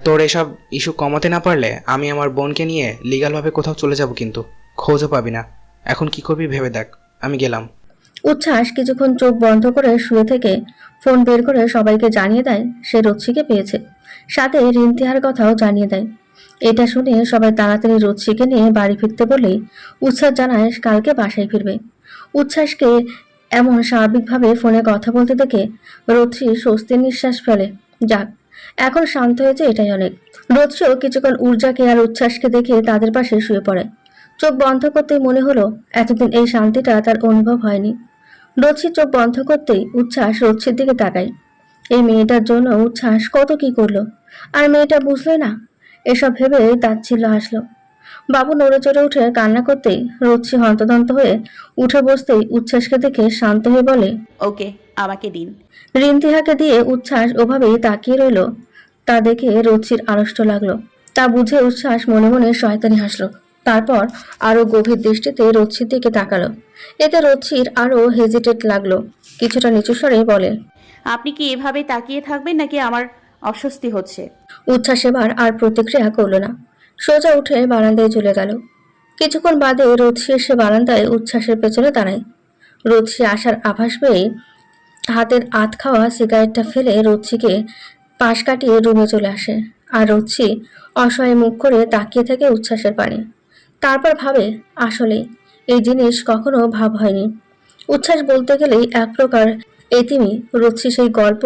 তোর এসব ইস্যু কমাতে না পারলে আমি আমার বোনকে নিয়ে লিগালভাবে কোথাও চলে যাব কিন্তু। খোঁজও পাবি না। এখন কি করবি ভেবে দেখ। আমি গেলাম। উচ্ছ্বাস কিছুক্ষণ চোখ বন্ধ করে শুয়ে থেকে ফোন বের করে সবাইকে জানিয়ে দেয় সে রচ্ছিকে পেয়েছে। সাথে রিন্তিহার কথাও জানিয়ে দেয়। এটা শুনে সবাই তাড়াতাড়ি রচ্ছিকে নিয়ে বাড়ি ফিরতে বলেই উচ্ছ্বাস জানায় কালকে বাসায় ফিরবে। উচ্ছ্বাসকে এমন স্বাভাবিকভাবে ফোনে কথা বলতে দেখে রচ্ছি স্বস্তির নিঃশ্বাস ফেলে। যাক এখন শান্ত হয়েছে এটাই অনেক। রচ্ছিও কিছুক্ষণ ঊর্জাকে আর উচ্ছ্বাসকে দেখে তাদের পাশে শুয়ে পড়ে। চোখ বন্ধ করতেই মনে হলো এতদিন এই শান্তিটা তার অনুভব হয়নি। রচ্ছির চোখ বন্ধ করতেই উচ্ছ্বাস রচ্ছির দিকে তাকায়। এই মেয়েটার জন্য উচ্ছ্বাস কত কি করল? আর মেয়েটা বুঝলে না। এসব ভেবে তাচ্ছিল্য হাসলো। বাবু নড়ে চড়ে উঠে কান্না করতেই রচ্ছি হন্তদন্ত হয়ে উঠে বসতেই উচ্ছ্বাসকে দেখে শান্ত হয়ে বলে ওকে আমাকে দিন। রিন্তিহাকে দিয়ে উচ্ছ্বাস ওভাবেই তাকিয়ে রইল তা দেখে রচ্ছির আড়ষ্ট লাগল। তা বুঝে উচ্ছ্বাস মনে মনে শয়তানি হাসলো। তারপর আরও গভীর দৃষ্টিতে রচ্ছির দিকে তাকালো। এতে রচ্ছির আরও হেজিটেট লাগল। কিছুটা নিচু স্বরে বলে আপনি কি এভাবে তাকিয়ে থাকবেন নাকি আমার অস্বস্তি হচ্ছে? উচ্ছ্বাস এবার আর প্রতিক্রিয়া করল না। সোজা উঠে বারান্দায় চলে গেল। কিছুক্ষণ বাদে রথি এসে বারান্দায় উচ্ছ্বাসের পেছনে দাঁড়ায়। রথি আসার আভাস পেয়ে হাতের আত খাওয়া সিগারেটটা ফেলে রচ্ছিকে পাশ কাটিয়ে রুমে চলে আসে। আর রচ্ছি অসহায় মুখ করে তাকিয়ে থাকে উচ্ছ্বাসের পানে। তারপর ভাবে আসলে এই জিনিস কখনো ভাব হয়নি। উচ্ছ্বাস বলতে গেলেই এক প্রকার এতিমি রচ্ছি সেই গল্প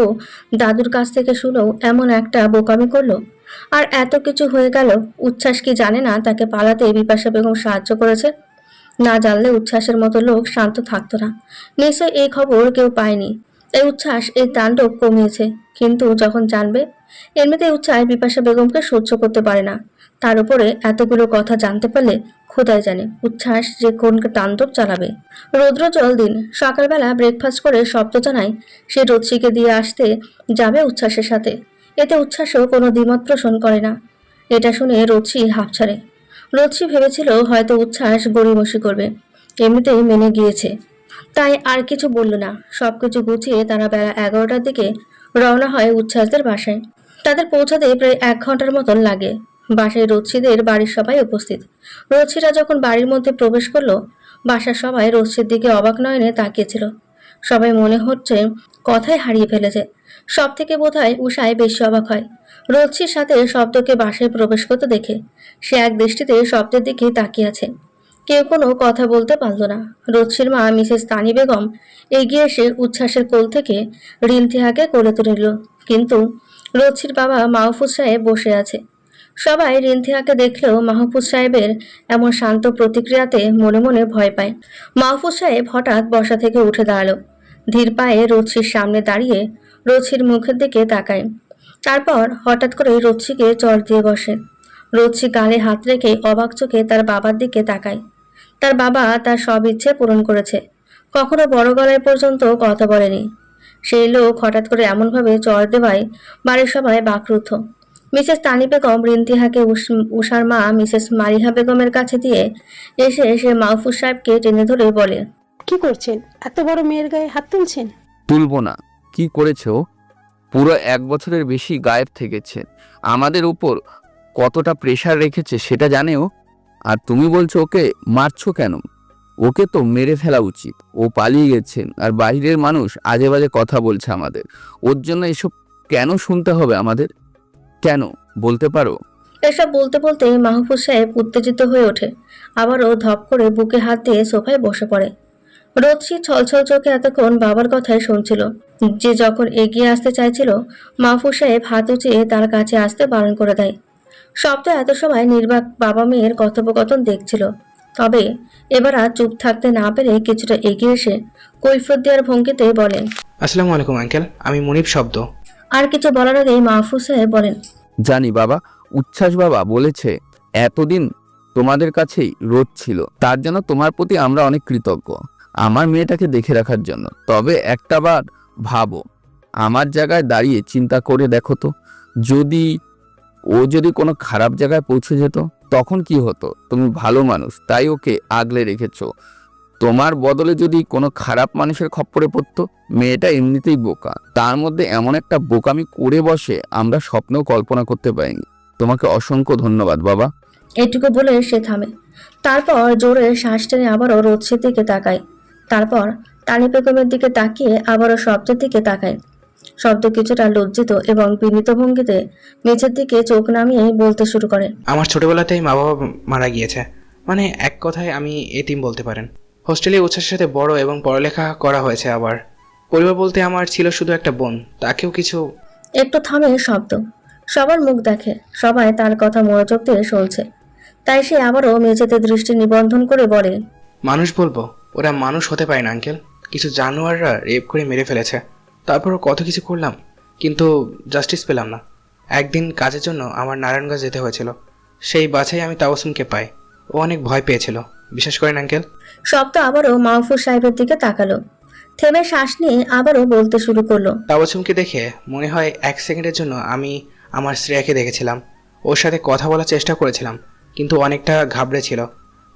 দাদুর কাছ থেকে শুনেও এমন একটা বোকামি করল। আর এত কিছু হয়ে গেল, উচ্ছ্বাস কি জানে না তাকে পালাতে বিপাশা বেগম সাহায্য করেছে? না জানলে উচ্ছ্বাসের মতো লোক শান্ত থাকতো না। নিশ্চয় এই খবর কেউ পায়নি। এই উচ্ছ্বাস, এই তাণ্ডব কমিয়েছে। কিন্তু যখন জানবে, এমনিতে উচ্ছ্বাস বিপাশা বেগমকে সহ্য করতে পারে না। তার উপরে এতগুলো কথা জানতে পারলে খোদাই জানে, উচ্ছ্বাস যে কোন তাণ্ডব চালাবে। রৌদ্র জল দিন, সকালবেলা ব্রেকফাস্ট করে শব্দ জানায়, সে রচ্ছিকে দিয়ে আসতে যাবে উচ্ছ্বাসের সাথে। এতে উচ্ছ্বাসও কোনো দ্বিমত পোষণ করে না। এটা শুনে রচ্ছি হাফ ছাড়ে। রচ্ছি ভেবেছিল হয়তো উচ্ছ্বাস গড়িমসি করবে। এমনিতেই মেনে গিয়েছে। তাই আর কিছু বলল না। সবকিছু গুছিয়ে তারা বেলা এগারোটার দিকে রওনা হয় উচ্ছ্বাসদের বাসায়। তাদের পৌঁছাতে প্রায় এক ঘণ্টার মতন লাগে। বাসায় রচ্ছিদের বাড়ির সবাই উপস্থিত। রচ্ছিরা যখন বাড়ির মধ্যে প্রবেশ করল, বাসার সবাই রচ্ছির দিকে অবাক নয়নে তাকিয়েছিল। সবাই মনে হচ্ছে কথাই হারিয়ে ফেলেছে। সব থেকে বোধ হয় উষায় বেশি অবাক হয়। রচ্ছির সাথে শব্দকে বাসায় প্রবেশ করতে দেখে সে এক দৃষ্টিতে শব্দের দিকে তাকিয়ে আছে। কেউ কোনো কথা বলতে পারল না। রচ্ছির মা মিসেস তানি বেগম এগিয়ে এসে উচ্ছ্বাসের কোল থেকে রিন্তিহাকে কোলে তুলে নিল। কিন্তু রচ্ছির বাবা মাহফুজ সাহেব বসে আছে। সবাই রিন্থিয়াকে দেখলেও মাহফুজ সাহেবের এমন শান্ত প্রতিক্রিয়াতে মনে মনে ভয় পায়। মাহফুজ সাহেব হঠাৎ বসা থেকে উঠে দাঁড়াল। ধীর পায়ে রচ্ছির সামনে দাঁড়িয়ে রচ্ছির মুখের দিকে তাকায়। তারপর হঠাৎ করে রচ্ছিকে চর দিয়ে বসে। রচ্ছি গালে হাত রেখে অবাক চোখে তার বাবার দিকে তাকায়। তার বাবা তার সব ইচ্ছে পূরণ করেছে। কখনো বড় গলায় পর্যন্ত কথা বলেনি। সেই লোক হঠাৎ করে এমনভাবে চর দেওয়ায় বাড়ির সবাই বাকরুদ্ধ। মিসেস তানি বেগম রিন্তিহাকে উষার মা মিসেস মারিহা বেগমের কাছে দিয়ে এসে সে মাহফুজ সাহেবকে টেনে ধরে বলে কি করছেন? এত বড় মেয়ের গায়ে হাত তুলছেন? তুলব না। কি করেছে ও? পুরো এক বছরের বেশি গায়েব থেকেছে। আমাদের উপর কতটা প্রেশার রেখেছে সেটা জানে ও? আর তুমি বলছো ওকে মারছো কেন? ওকে তো মেরে ফেলা উচিত। ও পালিয়ে গেছেন আর বাইরের মানুষ আজে বাজে কথা বলছে আমাদের। ওর জন্য এসব কেন শুনতে হবে আমাদের? কেন? বলতে পারো? এসব বলতে বলতে মাহফুজ সাহেব উত্তেজিত হয়ে ওঠে। আবারও ধপ করে বুকে হাত দিয়ে সোফায় বসে পড়ে। রোদসি ছলছল চোখে এতক্ষণ বাবার কথাই শুনছিল। যে যখন এগিয়ে আসতে চাইছিল, মাহফুজ সাহেব হাত উঁচিয়ে তার কাছে আসতে বারণ করে দেয়। সব তো এত সময় নির্বাক বাবা মেয়ের কথোপকথন দেখছিল। তবে এবার আর চুপ থাকতে না পেরে কিছুটা এগিয়ে এসে কৈফত দেওয়ার ভঙ্গিতে বলেন আসসালামু আলাইকুম আঙ্কেল। আমি মনিব শব্দ। আর কিছু বলার আগেই মাহফুজ সাহেব বলেন জানি বাবা উচ্ছ্বাস বাবা বলেছে এতদিন তোমাদের কাছেই রোদ ছিল। তার জন্য তোমার প্রতি আমরা অনেক কৃতজ্ঞ। আমার মেয়েটাকে দেখে রাখার জন্য। তবে একটা বার ভাবো আমার জায়গায় দাঁড়িয়ে চিন্তা করে দেখো তো। যদি ও যদি কোনো খারাপ জায়গায় পৌঁছে যেত, তখন কি হতো? তুমি ভালো মানুষ, তাই ওকে আগলে রেখেছো। তোমার বদলে যদি কোনো খারাপ মানুষের খপ্পরে পড়তো, মেয়েটা এমনিতেই বোকা। তার মধ্যে এমন একটা বোকামি করে বসে আমরা স্বপ্নেও কল্পনা করতে পারিনি। তোমাকে অসংখ্য ধন্যবাদ, বাবা। এটুকু বলে সে থামে। তারপর জোরে শ্বাস টেনে আবারও রোদসির দিকে তাকায়। তারপর তানি দিকে তাকিয়ে আবারও শব্দের দিকে তাকায়। শব্দ কিছুটা লজ্জিত এবং বিনীত ভঙ্গিতে মেঝের দিকে চোখ নামিয়ে বলতে শুরু করে। আমার ছোটবেলাতেই মা বাবা মারা গিয়েছে। মানে এক কথায় আমি এতিম বলতে পারেন। হোস্টেলে উচ্ছ্বাসের সাথে বড় এবং পড়ালেখা করা হয়েছে আবার। পরিবার বলতে আমার ছিল শুধু একটা বোন তাকেও কিছু একটু থামে শব্দ। সবার মুখ দেখে সবাই তার কথা মনোযোগ দিয়ে শুনছে। তাই সে আবারও মেঝেতে দৃষ্টি নিবন্ধন করে বলে মানুষ বলব ওরা মানুষ হতে পারে না আঙ্কেল। কিছু জানোয়াররা রেপ করে মেরে ফেলেছে। তারপর কত কিছু করলাম কিন্তু জাস্টিস পেলাম না। একদিন কাজের জন্য আমার নারায়ণগঞ্জ যেতে হয়েছিল। সেই বাছাই আমি তাওসুমকে পাই। ও অনেক ভয় পেয়েছিল বিশ্বাস করেন আঙ্কেল শব্দ আবারও মাহফুজ সাহেবের দিকে তাকালো। থেমে শ্বাস নিয়ে আবারও বলতে শুরু করল। তাবাসুমকে দেখে মনে হয় এক সেকেন্ডের জন্য আমি আমার শ্রেয়াকে দেখেছিলাম। ওর সাথে কথা বলার চেষ্টা করেছিলাম কিন্তু অনেকটা ঘাবড়ে ছিল।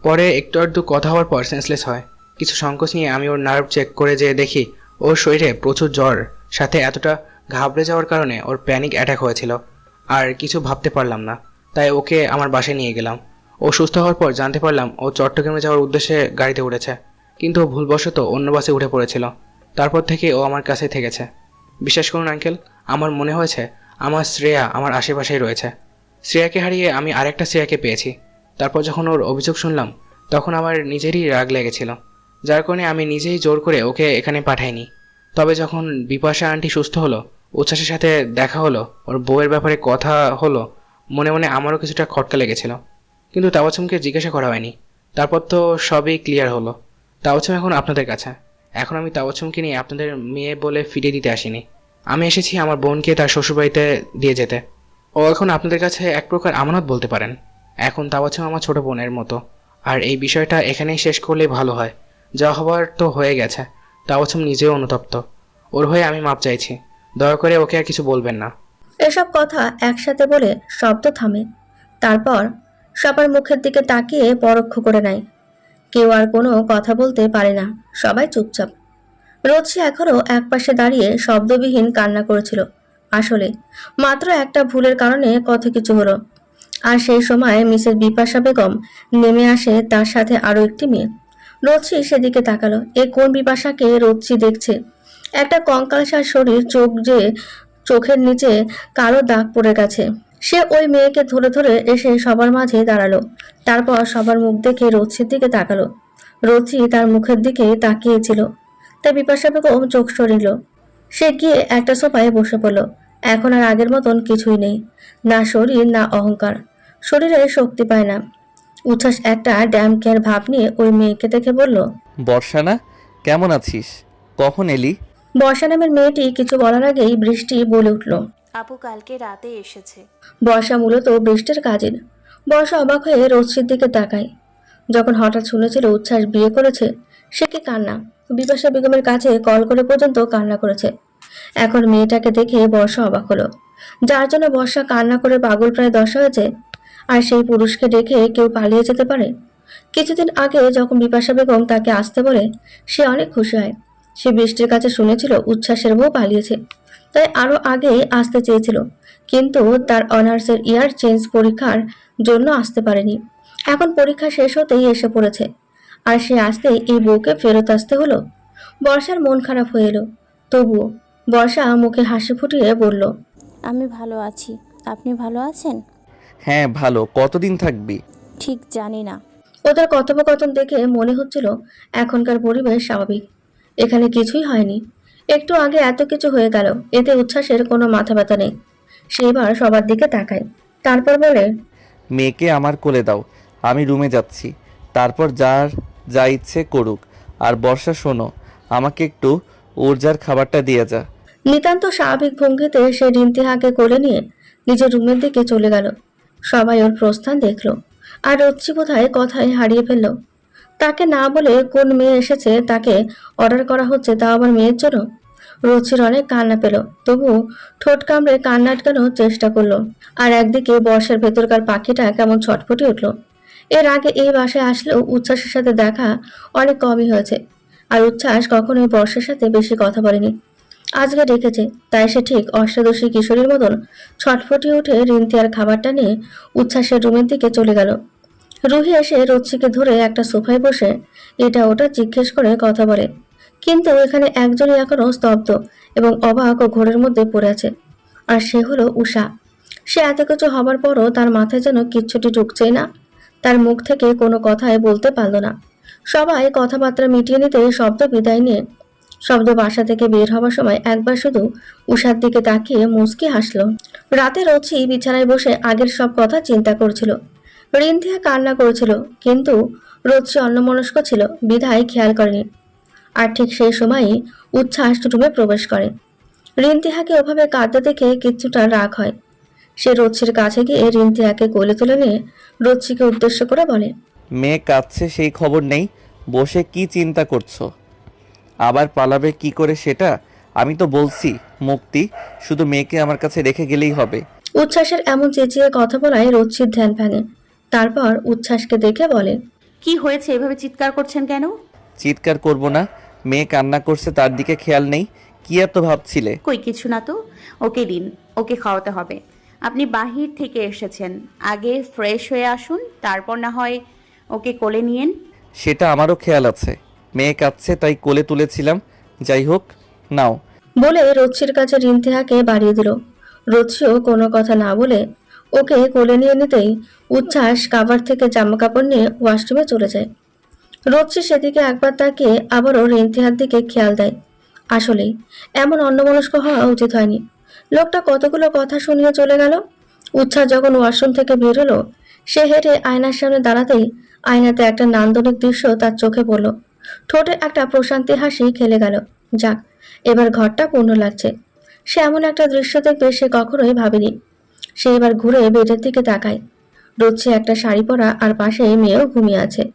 পরে একটু আধটু কথা হওয়ার পর সেন্সলেস হয়। কিছু সংকোচ নিয়ে আমি ওর নার্ভ চেক করে যেয়ে দেখি ওর শরীরে প্রচুর জ্বর, সাথে এতটা ঘাবড়ে যাওয়ার কারণে ওর প্যানিক অ্যাটাক হয়েছিল। আর কিছু ভাবতে পারলাম না। তাই ওকে আমার বাসায় নিয়ে গেলাম। ও সুস্থ হওয়ার পর জানতে পারলাম ও চট্টগ্রামে যাওয়ার উদ্দেশ্যে গাড়িতে উঠেছে। কিন্তু ভুলবশত অন্য বাসে উঠে পড়েছিল। তারপর থেকে ও আমার কাছে থেকেছে। বিশ্বাস করুন আঙ্কেল আমার মনে হয়েছে আমার শ্রেয়া আমার আশেপাশেই রয়েছে। শ্রেয়াকে হারিয়ে আমি আরেকটা শ্রেয়াকে পেয়েছি। তারপর যখন ওর অভিযোগ শুনলাম, তখন আমার নিজেরই রাগ লেগেছিল। যার কারণে আমি নিজেই জোর করে ওকে এখানে পাঠাইনি। তবে যখন বিপাশা আন্টি সুস্থ হলো, উচ্ছ্বাসের সাথে দেখা হলো, ওর বউয়ের ব্যাপারে কথা হলো, মনে মনে আমারও কিছুটা খটকা লেগেছিল। কিন্তু তাওয়াচুমকে জিজ্ঞাসা করা হয়নি। তারপর তো সবই ক্লিয়ার হলো। তাওয়াচুম এখন আপনাদের কাছে। এখন আমি তাওয়াচুমকে নিয়ে আপনাদের মেয়ে বলে ফিরিয়ে দিতে আসিনি। আমি এসেছি আমার বোনকে তার শ্বশুরবাড়িতে দিয়ে যেতে। ও এখন আপনাদের কাছে এক প্রকার আমানত বলতে পারেন। এখন তাওয়াচুম আমার ছোট বোনের মতো। আর এই বিষয়টা এখানেই শেষ করলেই ভালো হয়। যা হবার তো হয়ে গেছে তা তাওয়াচুম নিজেও অনুতপ্ত। ওর হয়ে আমি মাপ চাইছি। দয়া করে ওকে আর কিছু বলবেন না। এসব কথা একসাথে বলে শব্দ থামে। তারপর সবার মুখের দিকে তাকিয়ে পরোক্ষ করে নেয়। কেউ আর কোনো কথা বলতে পারে না, সবাই চুপচাপ। রোজসি এখনও একপাশে দাঁড়িয়ে শব্দবিহীন কান্না করেছিল। আসলে মাত্র একটা ভুলের কারণে কত কিছু হলো। আর সেই সময় মিসেস বিপাশা বেগম নেমে আসে তার সাথে আরও একটি মেয়ে। রোজসি সেদিকে তাকালো। এ কোন বিপাশাকে রোজসি দেখছে? একটা কঙ্কালসার শরীর চোখ যে, চোখের নিচে কালো দাগ পড়ে গেছে। সে ওই মেয়েকে ধরে ধরে এসে সবার মাঝে দাঁড়াল। তারপর সবার মুখ দেখে রোচির দিকে তাকালো। রোচি তার মুখের দিকে তাকিয়েছিল। তাই বিপাশা বেগম চোখ সরিল। সে গিয়ে একটা সোফায় বসে পড়ল। এখন আর আগের মতন কিছুই নেই। না শরীর, না অহংকার। শরীরে শক্তি পায় না। উচ্ছ্বাস একটা ড্যাম কেয়ার ভাব নিয়ে ওই মেয়েকে দেখে বলল বর্ষা না কেমন আছিস? কখন এলি? বর্ষা নামের মেয়েটি কিছু বলার আগেই বৃষ্টি বলে উঠল। আপু কালকে রাতে এসেছে। বর্ষা মূলত বৃষ্টির কাজের বর্ষা অবাক হয়ে রশ্মির দিকে তাকায়। যখন হঠাৎ শুনেছিল উচ্ছ্বাস বিয়ে করেছে সে কি কান্না? বিপাশা বেগমের কাছে কল করে পর্যন্ত কান্না করেছে। এখন মেয়েটাকে দেখে বর্ষা অবাক হলো। যার জন্য বর্ষা কান্না করে পাগল প্রায় দশা হয়েছে আর সেই পুরুষকে ডেকে কেউ পালিয়ে যেতে পারে? কিছুদিন আগে যখন বিপাশা বেগম তাকে আসতে বলে, সে অনেক খুশি হয়। সে বৃষ্টির কাছে শুনেছিল উচ্ছ্বাসের বউ পালিয়েছে। তাই আরও আগেই আসতে চেয়েছিল, কিন্তু তার অনার্সের ইয়ার চেঞ্জ পরীক্ষার জন্য আসতে পারেনি। এখন পরীক্ষা শেষ হতেই এসে পড়েছে। আর সে আসতেই এই বউকে ফেরত আসতে হলো। বর্ষার মন খারাপ হয়ে এলো। তবুও বর্ষা মুখে হাসি ফুটিয়ে বলল, আমি ভালো আছি। আপনি ভালো আছেন? হ্যাঁ ভালো। কতদিন থাকবি? ঠিক জানি না। ওদের কথোপকথন দেখে মনে হচ্ছিল এখনকার পরিবেশ স্বাভাবিক। এখানে কিছুই হয়নি। একটু আগে এত কিছু হয়ে গেল এতে উচ্ছ্বাসের কোনো মাথা ব্যথা নেই। সেইবার সবার দিকে তাকায় তারপর বলে মেয়েকে আমার কোলে দাও আমি রুমে যাচ্ছি। তারপর যার যা ইচ্ছে করুক। আর বর্ষা শোনো আমাকে একটু ঊর্জার খাবারটা দিয়ে যা। নিতান্ত স্বাভাবিক ভঙ্গিতে সে রিন্তিহাকে কোলে নিয়ে নিজের রুমের দিকে চলে গেল। সবাই ওর প্রস্থান দেখল আর রচ্ছি বোধহয় কথায় হারিয়ে ফেলল। তাকে না বলে কোন মেয়ে এসেছে, তাকে অর্ডার করা হচ্ছে তা আবার মেয়ের জন্য? রচ্ছির অনেক কান্না পেল, তবু ঠোঁট কামড়ে কান্না আটকানোর চেষ্টা করল আর একদিকে বর্ষার ভেতরকার পাখিটা কেমন ছটফটে উঠল। এর আগে এই বাসায় আসলেও উচ্ছ্বাসের সাথে দেখা অনেক কমই হয়েছে আর উচ্ছ্বাস কখনোই বর্ষের সাথে বেশি কথা বলেনি। আজকে ডেকেছে, তাই সে ঠিক অষ্টাদশী কিশোরীর মতন ছটফটিয়ে উঠে রিন্তিয়ার খাবারটা নিয়ে উচ্ছ্বাসের রুমের দিকে চলে গেল। রুহি এসে রচ্ছিকে ধরে একটা সোফায় বসে এটা ওটা জিজ্ঞেস করে কথা বলে। কিন্তু এখানে একজনই এখনও স্তব্ধ এবং অবাক ও ঘোরের মধ্যে পড়ে আছে, আর সে হলো উষা। সে এত কিছু হবার পরও তার মাথায় যেন কিচ্ছুটি ঢুকছেই না, তার মুখ থেকে কোনো কথাই বলতে পারল না। সবাই কথাবার্তা মিটিয়ে নিতে শব্দ বিদায় নিয়ে শব্দ বাসা থেকে বের হওয়ার সময় একবার শুধু উষার দিকে তাকিয়ে মুচকি হাসলো। রাতে রচি বিছানায় বসে আগের সব কথা চিন্তা করছিল। রিন্ধিয়া কান্না করেছিল, কিন্তু রচি অন্যমনস্ক ছিল, বিধায় খেয়াল করেনি। আর ঠিক সেই সময়ই উচ্ছ্বাস রুমে প্রবেশ করে। রিন্তিহাকে ওভাবে কাঁদতে দেখে কিছুটা রাগ হয়। সে রচ্ছির কাছে গিয়ে রিন্তিহাকে কোলে তুলে নিয়ে রচ্ছিকে উদ্দেশ্য করে বলে, মেয়ে কাঁদছে, সেই খবর নেই। বসে কি চিন্তা করছ? আবার পালাবে কি করে সেটা আমি তো বলছি মুক্তি শুধু মেয়েকে আমার কাছে রেখে গেলেই হবে। উচ্ছ্বাসের এমন চেঁচিয়ে কথা বলায় রচ্ছির ধ্যান ভাঙে। তারপর উচ্ছ্বাসকে দেখে বলে কি হয়েছে? এভাবে চিৎকার করছেন কেন? চিৎকার করব না। মেয়ে কান্না করছে তার দিকে খেয়াল নেই। কি এত ভাবছিলে? কই কিছু না তো। ওকে দিন ওকে খাওয়াতে হবে। আপনি বাহির থেকে এসেছেন। আগে ফ্রেশ হয়ে আসুন তারপর না হয় ওকে কোলে নিয়েন। সেটা আমারও খেয়াল আছে। মেয়ে কাঁদছে তাই কোলে তুলেছিলাম। যাই হোক, নাও। বলে রচ্ছির কাছে রিন্তিহাকে বাড়িয়ে দিল। রচ্ছিও কোনো কথা না বলে ওকে কোলে নিয়ে নিতেই উচ্ছ্বাস কাভার থেকে জামা কাপড় নিয়ে ওয়াশরুমে চলে যায়। রচ্ছি সেদিকে একবার তাকিয়ে আবারও রিন্তিহার দিকে খেয়াল দেয়। আসলেই, এমন অন্যমনস্ক হওয়া উচিত হয়নি। লোকটা কতগুলো কথা শুনিয়ে চলে গেল। উচ্ছ্বাস যখন ওয়াশরুম থেকে বের হলো, সে হেঁটে আয়নার সামনে দাঁড়াতেই আয়নাতে একটা নান্দনিক দৃশ্য তার চোখে পড়ল। ঠোঁটে একটা প্রশান্তি হাসি খেলে গেল। যাক, এবার ঘরটা পূর্ণ লাগছে। সে এমন একটা দৃশ্য দেখবে সে কখনোই ভাবেনি। সে এবার ঘুরে বেডের দিকে তাকায়। রোচি একটা শাড়ি পরা আর পাশে মেয়েও ঘুমিয়ে আছে।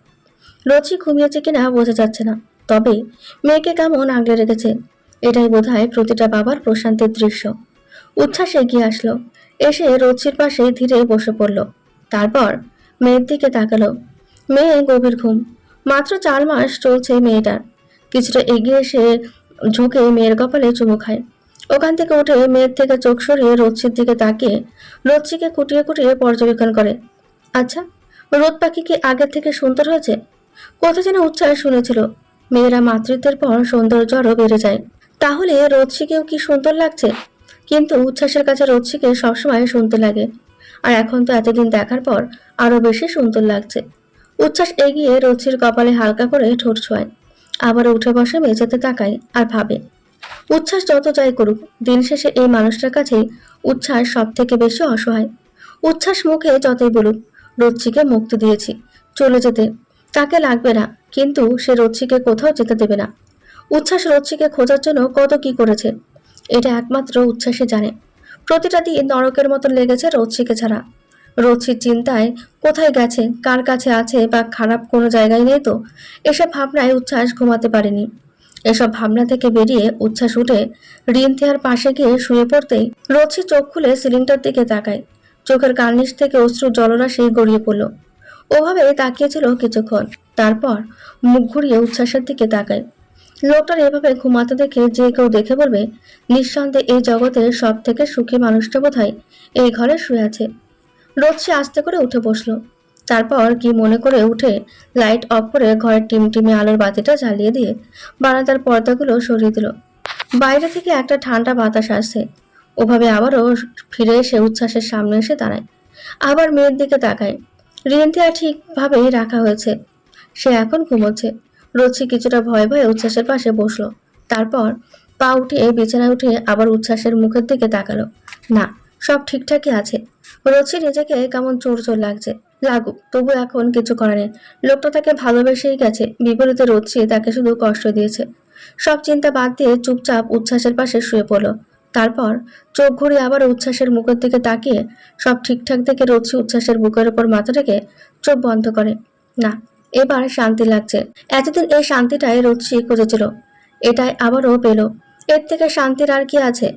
রোচি ঘুমিয়েছে কিনা বোঝা যাচ্ছে না। তবে মেয়েকে কেমন আগলে রেখেছে? এটাই বোধহয় প্রতিটা বাবার প্রশান্তির দৃশ্য। উচ্ছ্বাস এগিয়ে আসলো। এসে রোচির পাশে ধীরে বসে পড়ল। তারপর মেয়ের দিকে তাকালো। মেয়ে গভীর ঘুম। মাত্র চার মাস চলছে মেয়েটার। কিছুটা এগিয়ে এসে ঝুঁকে মেয়ের কপালে চুমু খায়। ওখান থেকে উঠে মেয়ের থেকে চোখ সরিয়ে রোচ্ছির দিকে তাকিয়ে রোচ্ছিকে কুটিয়ে কুটিয়ে পর্যবেক্ষণ করে। আচ্ছা রোদ পাখি কি আগের থেকে সুন্দর হয়েছে? কোথা যেন উচ্চার শুনেছিল। মেয়েরা মাতৃত্বের পর সৌন্দর্য আরও বেড়ে যায়। তাহলে রোচ্ছিকেও কি সুন্দর লাগছে? কিন্তু উচ্ছ্বাসের কাছে রোচ্ছিকে সবসময় শুনতে লাগে। আর এখন তো এতদিন দেখার পর আরও বেশি সুন্দর লাগছে। উচ্ছ্বাস এগিয়ে রোচ্ছির কপালে হালকা করে ঠোঁট ছোঁয় আবার উঠে বসে মেঝেতে তাকায় আর ভাবে। উচ্ছ্বাস যত যাই করুক, দিন শেষে এই মানুষটার কাছেই উচ্ছ্বাস সব থেকে বেশি অসহায়। উচ্ছ্বাস মুখে যতই বলুক রচ্ছিকে মুক্তি দিয়েছি, চলে যেতে। তাকে লাগবে না, কিন্তু সে রচ্ছিকে কোথাও যেতে দেবে না। উচ্ছ্বাস রচ্ছিকে খোঁজার জন্য কত কি করেছে, এটা একমাত্র উচ্ছ্বাসে জানে। প্রতিটা দিন নরকের মতন লেগেছে রচ্ছিকে ছাড়া। রচ্ছির চিন্তায়, কোথায় গেছে, কার কাছে আছে বা খারাপ কোনো জায়গায় নেই তো? এসব ভাবনায় উচ্ছ্বাস ঘুমাতে পারেনি। এসব ভাবনা থেকে বেরিয়ে উচ্ছ্বাস উঠে রিন্থিয়ার পাশে গিয়ে শুয়ে পড়তেই রচ্ছি চোখ খুলে সিলিংটার দিকে তাকায়। চোখের কার্নিশ থেকে অশ্রু জলরাশি গড়িয়ে পড়ল। ওভাবে তাকিয়েছিল কিছুক্ষণ, তারপর মুখ ঘুরিয়ে উচ্ছ্বাসের দিকে তাকায়। লোকটার এভাবে ঘুমাতে দেখে যে কেউ দেখে বলবে, নিঃসন্দেহে এই জগতের সব থেকে সুখী মানুষটা বোধহয় এই ঘরে শুয়ে আছে। রোদসে আস্তে করে উঠে বসল। তারপর কি মনে করে উঠে লাইট অফ করে ঘরের টিমটিমে আলোর বাতিটা জ্বালিয়ে দিয়ে বারান্দার পর্দাগুলো সরিয়ে দিল। বাইরে থেকে একটা ঠান্ডা বাতাস আসছে। ওভাবে আবারও ফিরে এসে উচ্ছ্বাসের সামনে এসে দাঁড়ায়। আবার মেয়ের দিকে তাকায়। রিয়েন্তিয়া ঠিকভাবেই রাখা হয়েছে। সে এখন ঘুমোচ্ছে। রচি কিছুটা ভয়ে ভয়ে উচ্ছ্বাসের পাশে বসল। তারপর পা উঠিয়ে বিছানায় উঠে আবার উচ্ছ্বাসের মুখের দিকে তাকালো। না সব ঠিকঠাকই আছে। রচি নিজেকে কেমন চোর চোর লাগছে। লাগুক, তবু এখন কিছু করার নেই। লোকটা তাকে ভালোবেসেই গেছে। বিপরীতে রচি তাকে শুধু কষ্ট দিয়েছে। সব চিন্তা বাদ দিয়ে চুপচাপ উচ্ছ্বাসের পাশে শুয়ে পড়ল। তারপর চোখ ঘুরে আবার উচ্ছ্বাসের মুখের দিকে তাকিয়ে সব ঠিকঠাক দেখে রচি উচ্ছ্বাসের বুকের ওপর মাথা রেখে চোখ বন্ধ করে। না, এবার শান্তি লাগছে। এতদিন এই শান্তিটাই রুচি খুঁজেছিল। এটাই আবারও পেল। এর থেকে শান্তির আর কি আছে?